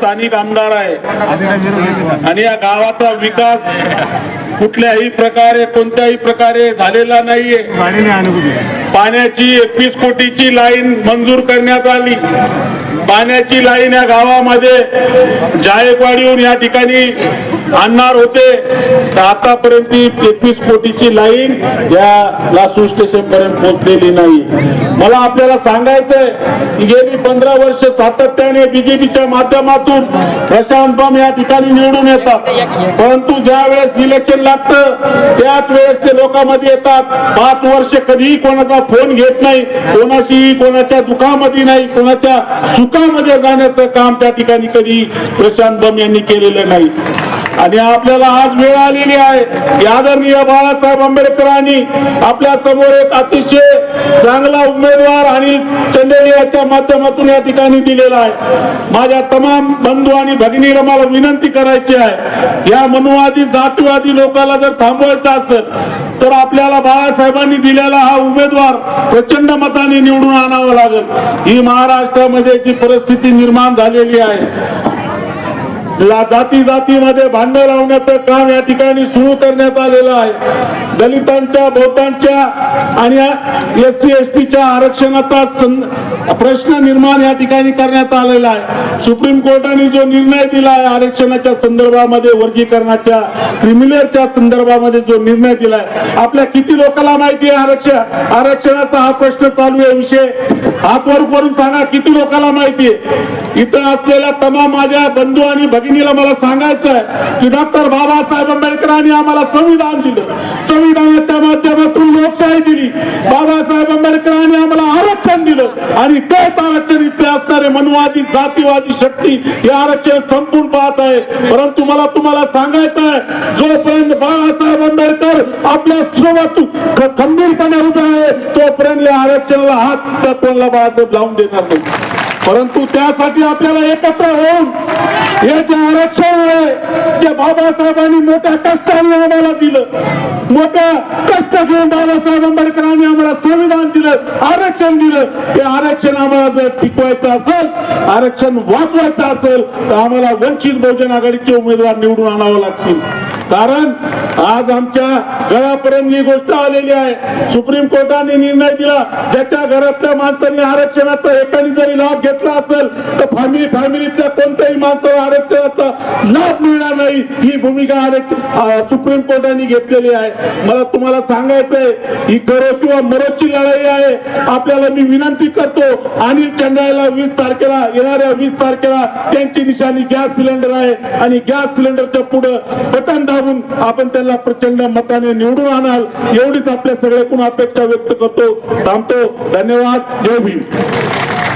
स्थानिक आमदार आहे. आणि या गावाचा विकास कुठल्याही प्रकारे कोणत्याही प्रकारे झालेला नाहीये. पाण्याची एकवीस कोटीची लाईन मंजूर करण्यात आली. पाण्याची लाईन या गावामध्ये जायकवाडीहून या ठिकाणी आणणार होते. तर आतापर्यंत एकवीस कोटीची लाईन या स्टेशन पर्यंत पोहोचलेली नाही. मला आपल्याला सांगायचंय की गेली पंधरा वर्ष सातत्याने बीजेपीच्या माध्यमातून प्रशांत बम या ठिकाणी निवडून येतात. परंतु ज्या वेळेस इलेक्शन लागतं त्याच वेळेस ते लोकांमध्ये येतात. पाच वर्ष कधीही कोणाचा फोन घेत नाही कोणाशीही कोणाच्या दुखामध्ये नाही कोणाच्या सुखामध्ये जाण्याचं काम त्या ठिकाणी कधी प्रशांत बम यांनी केलेलं नाही. आणि आपल्याला आज वेळ आलेली आहे. की आदरणीय बाळासाहेब आंबेडकरांनी आपल्यासमोर एक अतिशय चांगला उमेदवार अनिल चंदेले याच्या माध्यमातून या ठिकाणी दिलेला आहे. माझ्या तमाम बंधू आणि भगिनीला मला विनंती करायची आहे. या मनुवादी जातीवादी लोकांना जर थांबवायचं असेल तर आपल्याला बाळासाहेबांनी दिलेला हा उमेदवार प्रचंड मताने निवडून आणावा लागेल. ही महाराष्ट्रामध्ये जी परिस्थिती निर्माण झालेली आहे जाती जातीमध्ये भांडण लावण्याचं काम या ठिकाणी सुरू करण्यात आलेलं आहे. दलितांच्या बौद्धांच्या आणि एस सी एस टीच्या आरक्षणाचा प्रश्न निर्माण या ठिकाणी करण्यात आलेला आहे. सुप्रीम कोर्टाने जो निर्णय दिला आहे आरक्षणाच्या संदर्भामध्ये वर्गीकरणाच्या क्रिमिनलच्या संदर्भामध्ये जो निर्णय दिलाय आपल्या किती लोकांना माहिती आहे आरक्षण आरक्षणाचा हा प्रश्न चालू आहे विषय? हात वर करून सांगा किती लोकांना माहिती आहे? इथं असलेल्या तमाम माझ्या बंधू आणि भगिनीला मला सांगायचं आहे की डॉक्टर बाबासाहेब आंबेडकरांनी आम्हाला संविधान दिलं. संविधानाच्या माध्यमातून लोकशाही दिली. बाबासाहेब आंबेडकरांनी आम्हाला आरक्षण दिलं. आणि तेच आरक्षण इथले असणारे मनुवादी जातीवादी शक्ती हे आरक्षण संपून पाहत आहे. परंतु मला तुम्हाला सांगायचं आहे जोपर्यंत बाबासाहेब आंबेडकर आपल्यासोबत खंबीरपणे उभे आहे तोपर्यंत या आरक्षणाला हात त्या कोणाला बाळासाहेब लावून देणार नाही. परंतु त्यासाठी आपल्याला एकत्र होऊन हे जे आरक्षण आहे. जे बाबासाहेबांनी मोठ्या कष्टाने आम्हाला दिलं मोठ्या कष्ट घेऊन बाबासाहेब आंबेडकरांनी आम्हाला संविधान दिलं आरक्षण दिलं. ते आरक्षण आम्हाला जर टिकवायचं असेल आरक्षण वाचवायचं असेल तर आम्हाला वंचित बहुजन आघाडीचे उमेदवार निवडून आणावं लागतील. कारण आज आमच्या घरापर्यंत ही गोष्ट आलेली आहे. सुप्रीम कोर्टाने निर्णय दिला ज्याच्या घरातल्या माणसांनी आरक्षणाचा एकाने जरी लाभ घेतला असेल तर फॅमिली फॅमिलीतल्या कोणत्याही माणसाला आरक्षणाचा लाभ मिळणार नाही ही भूमिका सुप्रीम कोर्टाने घेतलेली आहे. मला तुम्हाला सांगायचंय ही करो किंवा मरोची लढाई आहे आपल्याला मी विनंती करतो अनिल चंद्राला वीस तारखेला येणाऱ्या वीस तारखेला त्यांची निशाणी गॅस सिलेंडर आहे आणि गॅस सिलेंडरच्या पुढे बटन दाबून आपण त्यांना प्रचंड मताने निवडून आणाल एवढीच आपल्या सगळ्याकडून अपेक्षा व्यक्त करतो. थांबतो. धन्यवाद. जय भीम.